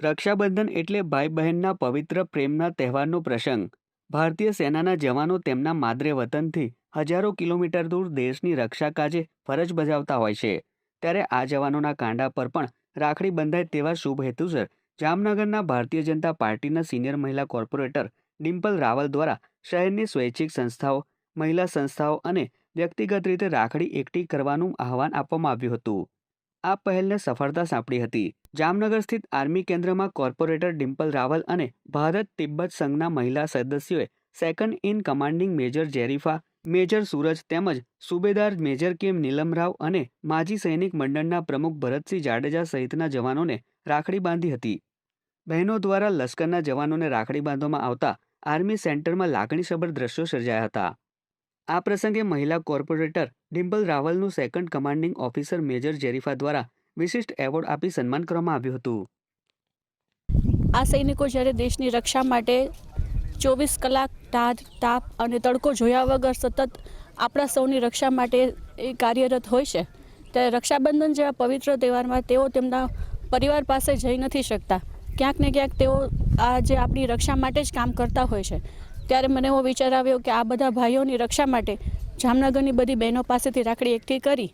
રક્ષાબંધન એટલે ભાઈ બહેનના પવિત્ર પ્રેમના તહેવારનો પ્રસંગ. ભારતીય સેનાના જવાનો તેમના માદરે વતનથી હજારો કિલોમીટર દૂર દેશની રક્ષા કાજે ફરજ બજાવતા હોય છે. ત્યારે આ જવાનોના કાંડા પર પણ રાખડી બંધાય તેવા શુભ હેતુસર જામનગરના ભારતીય જનતા પાર્ટીના સિનિયર મહિલા કોર્પોરેટર ડિમ્પલ રાવલ દ્વારા શહેરની સ્વૈચ્છિક સંસ્થાઓ, મહિલા સંસ્થાઓ અને વ્યક્તિગત રીતે રાખડી એકઠી કરવાનું આહવાન આપવામાં આવ્યું હતું. આ પહેલને સફળતા સાંપડી હતી. જામનગર સ્થિત આર્મી કેન્દ્રમાં કોર્પોરેટર ડિમ્પલ રાવલ અને ભારત તિબ્બત સંઘના મહિલા સદસ્યોએ સેકન્ડ ઇન કમાન્ડિંગ મેજર જેરીફા, મેજર સૂરજ તેમજ સુબેદાર મેજર કેમ નીલમ રાવ અને માજી સૈનિક મંડળના પ્રમુખ ભરતસિંહ જાડેજા સહિતના જવાનોને રાખડી બાંધી હતી. બહેનો દ્વારા લશ્કરના જવાનોને રાખડી બાંધવામાં આવતા આર્મી સેન્ટરમાં લાગણીસભર દ્રશ્યો સર્જાયા હતા. આ પ્રસંગે મહિલા કોર્પોરેટર ડિમ્પલ રાવલનું સેકન્ડ કમાન્ડિંગ ઓફિસર મેજર જેરીફા દ્વારા વિશિષ્ટ એવોર્ડ આપી સન્માન કરવામાં આવ્યું હતું. આ સૈનિકો જ્યારે દેશની રક્ષા માટે ચોવીસ કલાક તાજ તાપ અને તડકો જોયા વગર સતત આપણા સૌની રક્ષા માટે એ કાર્યરત હોય છે ત્યારે રક્ષાબંધન જેવા પવિત્ર તહેવારમાં તેઓ તેમના પરિવાર પાસે જઈ નથી શકતા. ક્યાંક ને ક્યાંક તેઓ આ જે આપણી રક્ષા માટે જ કામ કરતા હોય છે. ત્યારે મને એવો વિચાર આવ્યો કે આ બધા ભાઈઓની રક્ષા માટે જામનગરની બધી બહેનો પાસેથી રાખડી એકઠી કરી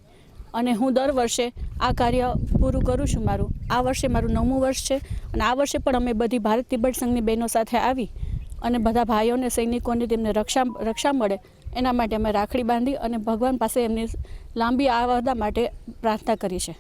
અને હું દર વર્ષે આ કાર્ય પૂરું કરું છું મારું. આ વર્ષે મારું નવમું વર્ષ છે અને આ વર્ષે પણ અમે બધી ભારત તિબેટ સંઘની બહેનો સાથે આવી અને બધા ભાઈઓને, સૈનિકોને તેમને રક્ષા રક્ષા મળે એના માટે અમે રાખડી બાંધી અને ભગવાન પાસે એમની લાંબી આવરદા માટે પ્રાર્થના કરી છે.